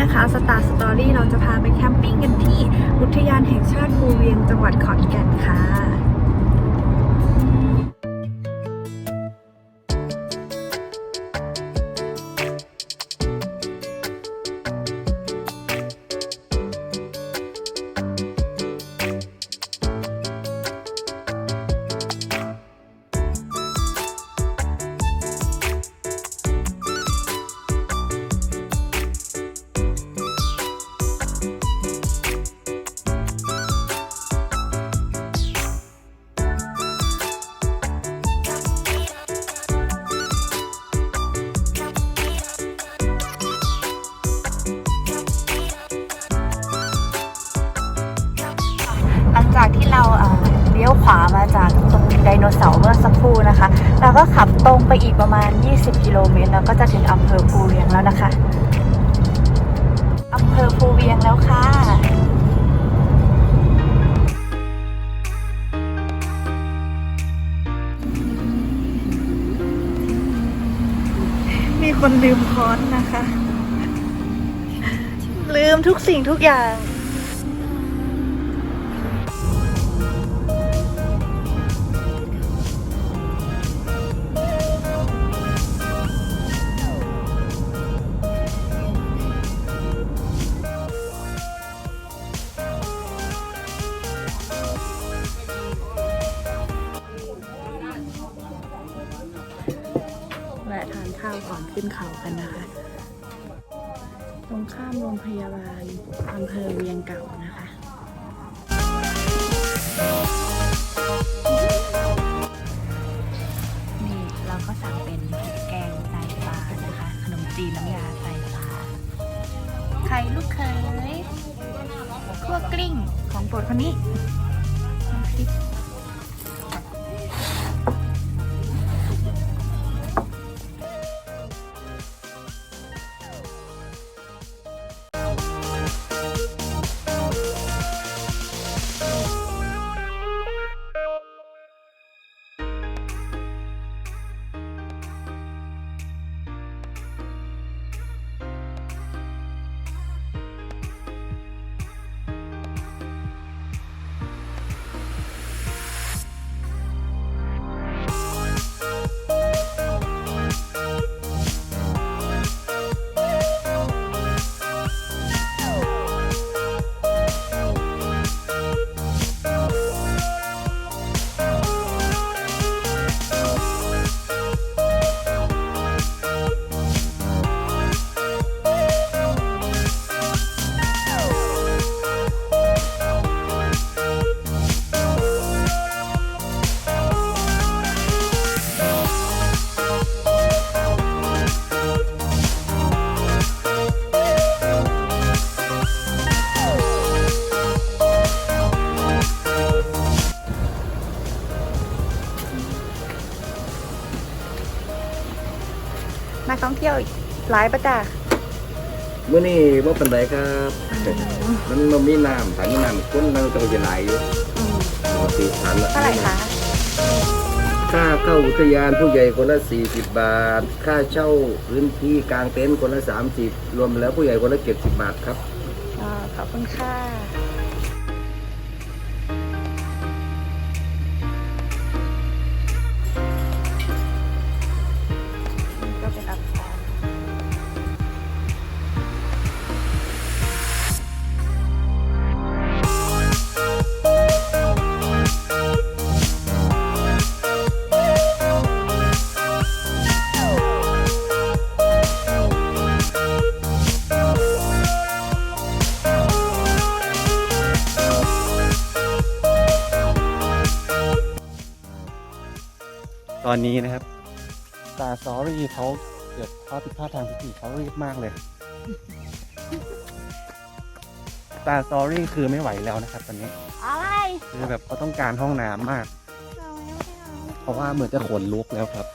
นะคะสตาร์สตอรี่เราจะพาไปแคมปิ้งกันที่อุทยานแห่งชาติภูเวียงจังหวัดขอนแก่นค่ะ วามาจากตรงไดโนเสาร์เมื่อสักครู่นะคะเราก็ขับตรงไปอีกประมาณ 20 กิโลเมตรแล้วก็จะถึงอำเภอภูเวียงแล้วนะคะอำเภอภูเวียงแล้วค่ะมีคนลืมค้อนนะคะ ลืมทุกสิ่งทุกอย่าง ข เที่ยวหลายประจ้าเมื่อนี้ว่าเป็นไรครับ มันมันมีน้ำถังมีน้ำคนเราต้องจะไหลอยู่ปกติฐานละเท่าไหร่คะค่าเข้าอุทยานผู้ใหญ่คนละ 40 บาท ค่าเช่าพื้นที่กลางเต็นท์คนละ 30 รวมแล้วผู้ใหญ่คนละ 70 บาทครับอ่าขอบคุณค่ะ อนนี้นะครับตาซอรี่เขาเกิดข้อผิดพลาดทางพิธีเขารีบมากเลย ตาซอรี่คือไม่ไหวแล้วนะครับตอนนี้ อะไรคือแบบเขาต้องการห้องน้ำมาก เพราะว่าเหมือนจะขนลุกแล้วครับ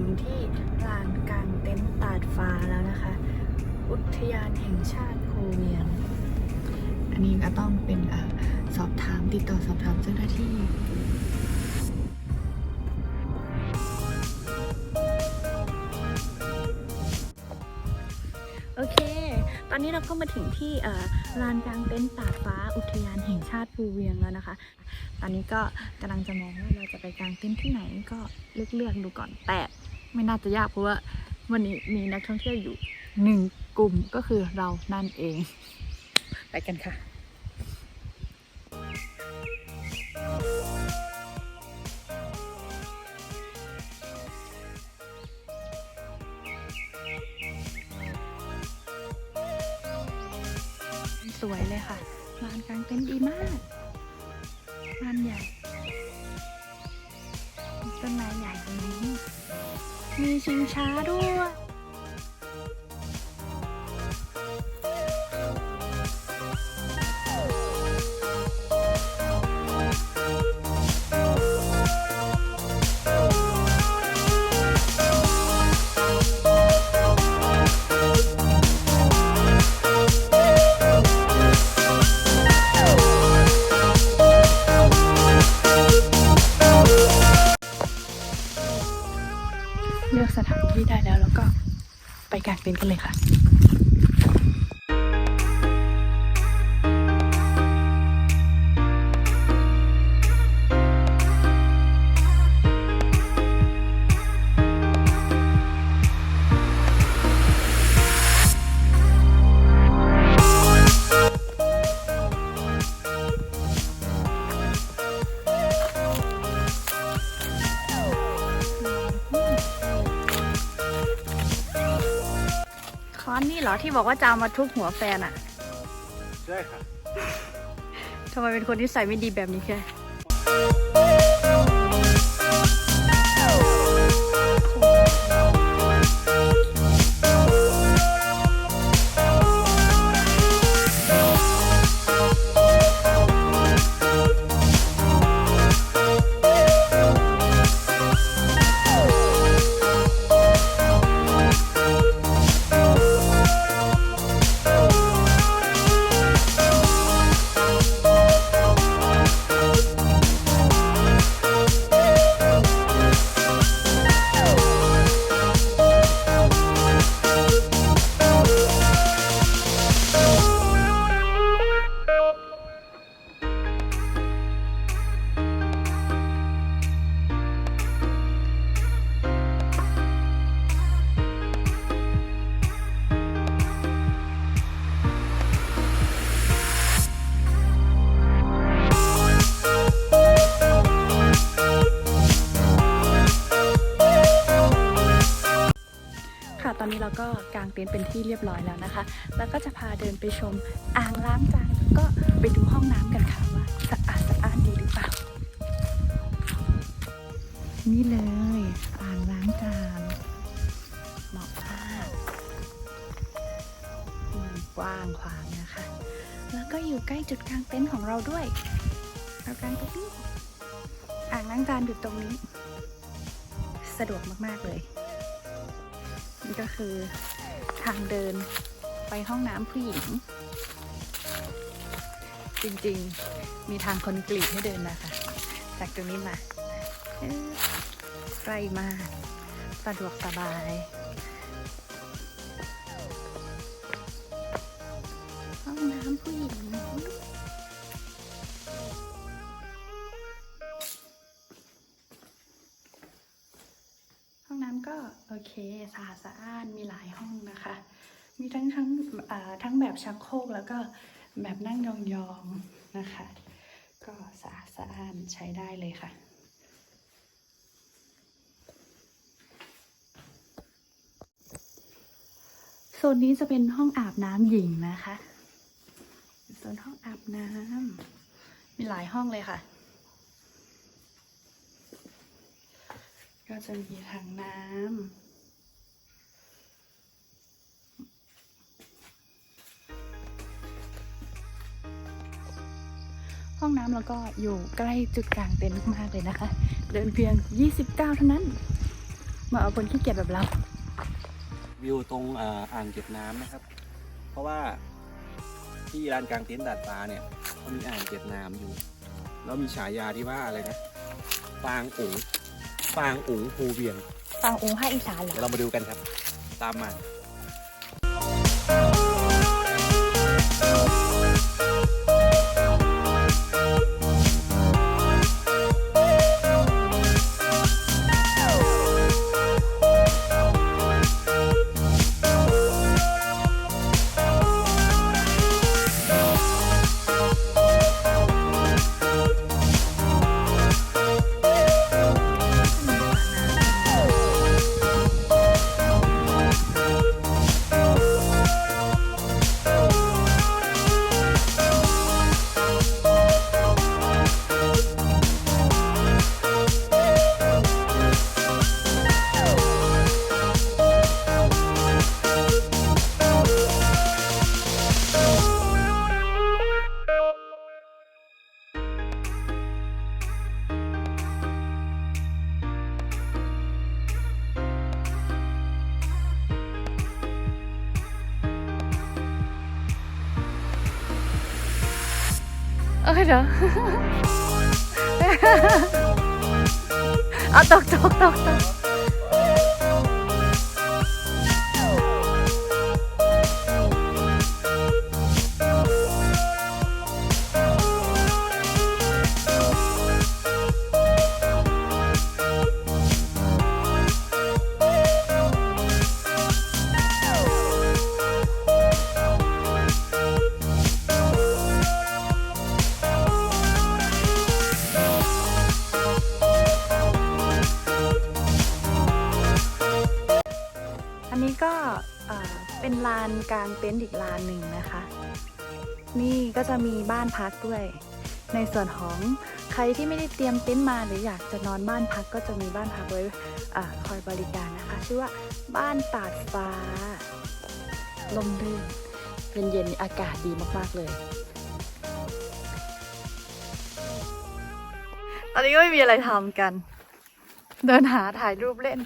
งที่ลานกลางเต็นท์ตาดฟ้าแล้วนะคะ อุทยานแห่งชาติภูเวียง อันนี้ก็ต้องเป็นอสอบถามติดต่อสอบถามเจ้าหน้าที่โอเค ตอนนี้เราก็มาถึงที่ลานกลางเต็นท์ตาดฟ้าอุทยานแห่งชาติภูเวียงแล้วนะคะ ตอนนี้ก็กำลังจะมองว่าเราจะไปกางเต็นท์ที่ไหนก็เลือกเลือกๆดูก่อนแต่ไม่น่าจะยากเพราะว่าวันนี้มีนักท่องเที่ยวอยู่หนึ่งกลุ่มก็คือเรานั่นเอง ไปกันค่ะสวยเลยค่ะลานกลางเต็นท์ดีมาก ลานใหญ่ ต้นไม้ใหญ่ตรงนี้ มีชิงช้าด้วย ที่บอกว่าจะเอามาทุบหัวแฟนอะใช่ค่ะทำไมเป็นคนที่ใส่ไม่ดีแบบนี้แค่ ต็นท์เป็นที่เรียบร้อยแล้วนะคะ แล้วก็จะพาเดินไปชมอ่างล้างจานแล้วก็ไปดูห้องน้ำกันค่ะว่าสะอาดสะอาดดีหรือเปล่า นี่เลยอ่างล้างจานเหมาะมากกว้างขวางนะคะ แล้วก็อยู่ใกล้จุดกลางเต็นท์ของเราด้วยเรากางตรงนี้อ่างล้างจานอยู่ตรงนี้ สะดวกมาก ๆ เลย นี่ก็คือ ทางเดินไปห้องน้ำผู้หญิง จริงๆมีทางคอนกรีตให้เดินนะคะ จากตรงนี้มาใกล้มากสะดวกสบาย ห้องน้ำผู้หญิงห้องน้ำก็โอเคสะอาดสะอ้านมีหลายห้อง มีทั้งทั้งทั้งแบบชักโครกแล้วก็แบบนั่งยองๆนะคะ ก็สะอาดสะอ้านใช้ได้เลยค่ะโซนนี้จะเป็นห้องอาบน้ำหญิงนะคะโซนห้องอาบน้ำมีหลายห้องเลยค่ะ ก็จะมีถังน้ำ ห้องน้ำแล้วก็อยู่ใกล้จุดกลางเต็นท์มากๆเลยนะคะ เดินเพียง 29 เท่านั้น มาเอาคนขี้เกียจแบบเราวิวตรงเอ่ออ่างเก็บน้ำนะครับ เพราะว่าที่ลานกลางเต็นท์ดาดฟ้าเนี่ยเขามีอ่างเก็บน้ำอยู่ แล้วมีฉายาที่ว่าอะไรนะฟางอุ๋งฟางอุ๋งภูเวียงฟังองค์ภาคอีสานเหรเดี๋ยวอเรามาดูกันครับ ตามมา เอ้ยเดี๋ยวเกลางเต็นท์อีกลานหนึ่งนะคะ นี่ก็จะมีบ้านพักด้วย ในส่วนของใครที่ไม่ได้เตรียมเต็นท์มาหรืออยากจะนอนบ้านพักก็จะมีบ้านพักไว้คอยบริการนะคะ ชื่อว่าบ้านตาดฟ้า ลมลื่นเป็นเย็นๆอากาศดีมากๆเลย ตอนนี้ก็ไม่มีอะไรทำกัน เดินหาถ่ายรูปเล่น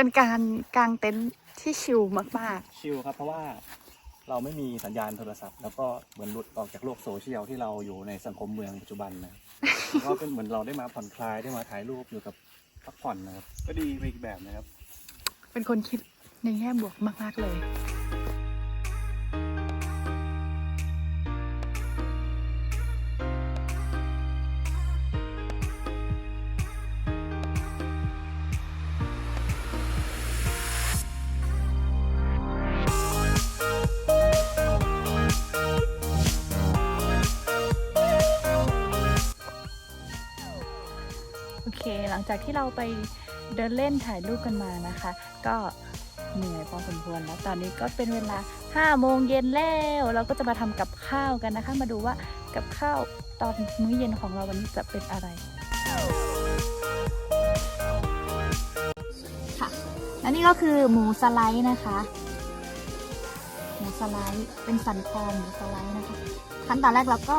เป็นการกางเต็นท์ที่ชิลมาก ชิลครับเพราะว่าเราไม่มีสัญญาณโทรศัพท์ แล้วก็เหมือนหลุดออกจากโลกโซเชียลที่เราอยู่ในสังคมเมืองปัจจุบันนะ ก็เป็นเหมือนเราได้มาผ่อนคลายได้มาถ่ายรูปอยู่กับพักผ่อนนะครับก็ดีไปอีกแบบนะครับ ๆ เป็นคนคิดในแง่บวกมาก ๆ เลย เค หลังจากที่เราไปเดินเล่นถ่ายรูปกันมานะคะ ก็เหนื่อยพอสมควรแล้ว ตอนนี้ก็เป็นเวลา5โมงเย็นแล้ว เราก็จะมาทำกับข้าวกันนะคะ มาดูว่ากับข้าวตอนมื้อเย็นของเราวันนี้จะเป็นอะไรค่ะและนี่ก็คือหมูสไลด์นะคะ หมูสไลด์เป็นสันคอหมูสไลด์นะคะ ขั้นตอนแรกเราก็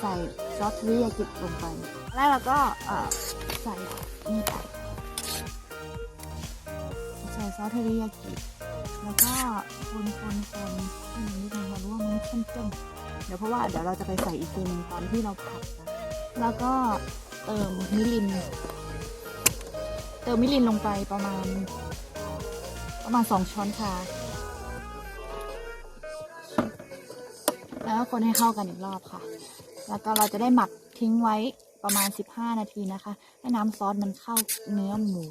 ใส่ซอสเทริยากิลงไป แรกเราก็เอ่อใส่นี่ไปใส่ซอสเทริยากิแล้วก็คนคนคนให้มันนิดนึงมารู้ว่ามันเข้มข้นเดี๋ยวเพราะว่าเดี๋ยวเราจะไปใส่อีกทีนึงตอนที่เราผัดนะแล้วก็เติมมิริน เติมมิรินลงไปประมาณ ประมาณสองช้อนชา แล้วก็คนให้เข้ากันอีกรอบค่ะ แล้วก็เราจะได้หมักทิ้งไว้ ประมาณ 15 นาทีนะคะ ให้น้ำซอสมันเข้าเนื้อหมู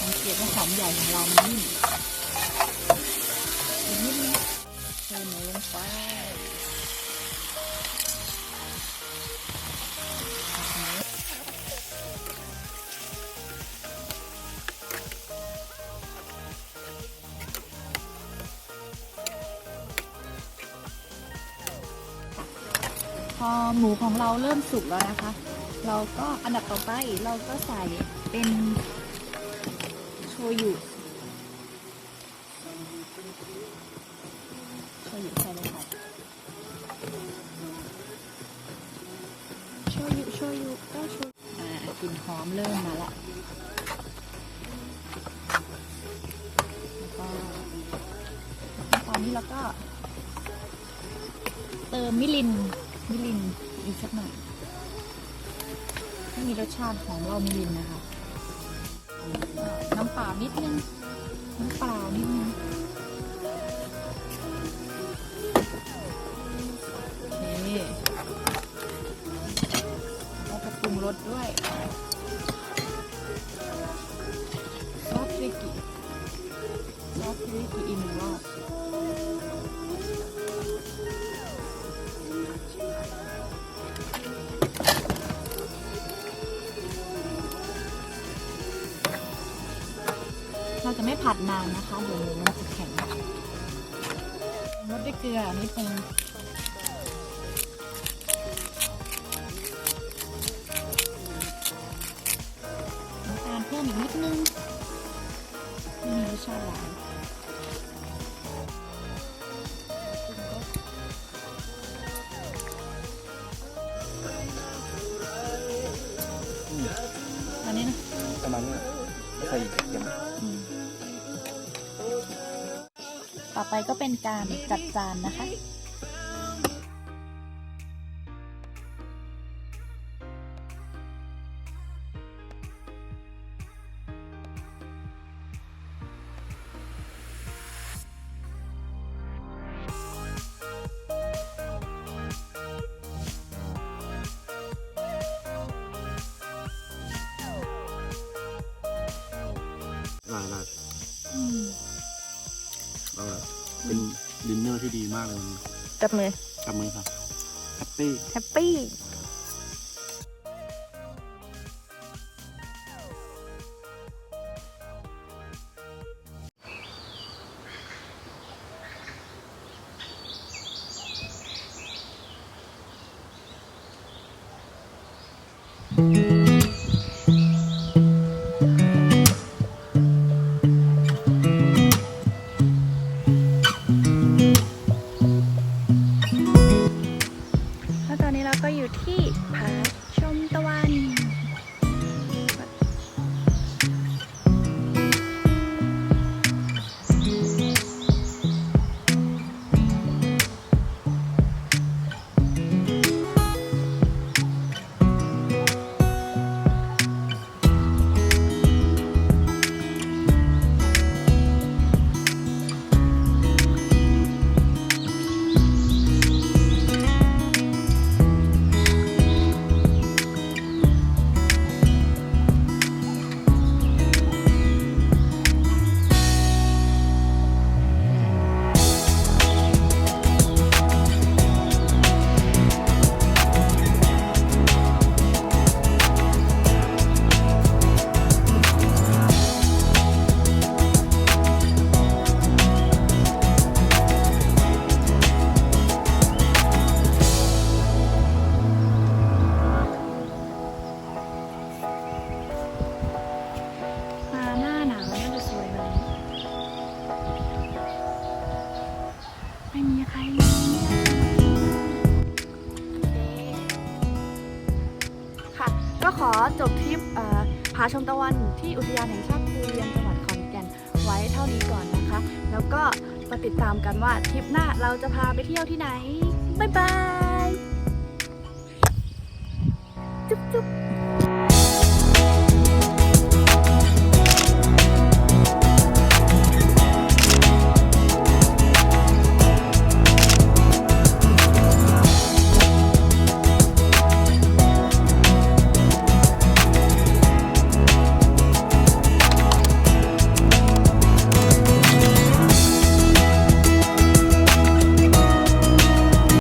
สังเกตว่าหอมใหญ่ของเรามันนิ่มอีกนิดนึงเติมหมูลงไปพอหมูของเราเริ่มสุกแล้วนะคะ เราก็อันดับต่อไปเราก็ใส่เป็น ยุโชยุใส่เลยค่ะโชยุโชยุก็โชยุอ่ากลิ่นหอมเริ่มมาล้วแล้วก็ตอนนี้เราก็ เติมมิลินมิลินอีกสักหน่อยให้มีรสชาติของเรามิลินนะคะ น้ำเปล่านิดนึง น้ำเปล่านิดนึงนี่แล้วก็ปรุงรสด้วยซอสเริกิซอสเริกิอินึ่งรอบ ผัดนานนะคะเดี๋ยวมันจะแข็งรสด้วยเกลือนิดนึงน้ำตาลเพิ่มอีกนิดนึงไม่มีรสชาติหวานอันนี้นะประมาณนี้ใส่เค็ม ต่อไปก็เป็นการจัดจานนะคะ เป็นดินเนอร์ที่ดีมากเลยวันนี้จับมือจับมือครับแฮปปี้ แฮปปี้ ที่อุทยานแห่งชาติภูเรียนจังหวัดขอนแก่นไว้เท่านี้ก่อนนะคะ แล้วก็มาติดตามกันว่าทริปหน้าเราจะพาไปเที่ยวที่ไหน บ๊ายบาย จุ๊บจุ๊บ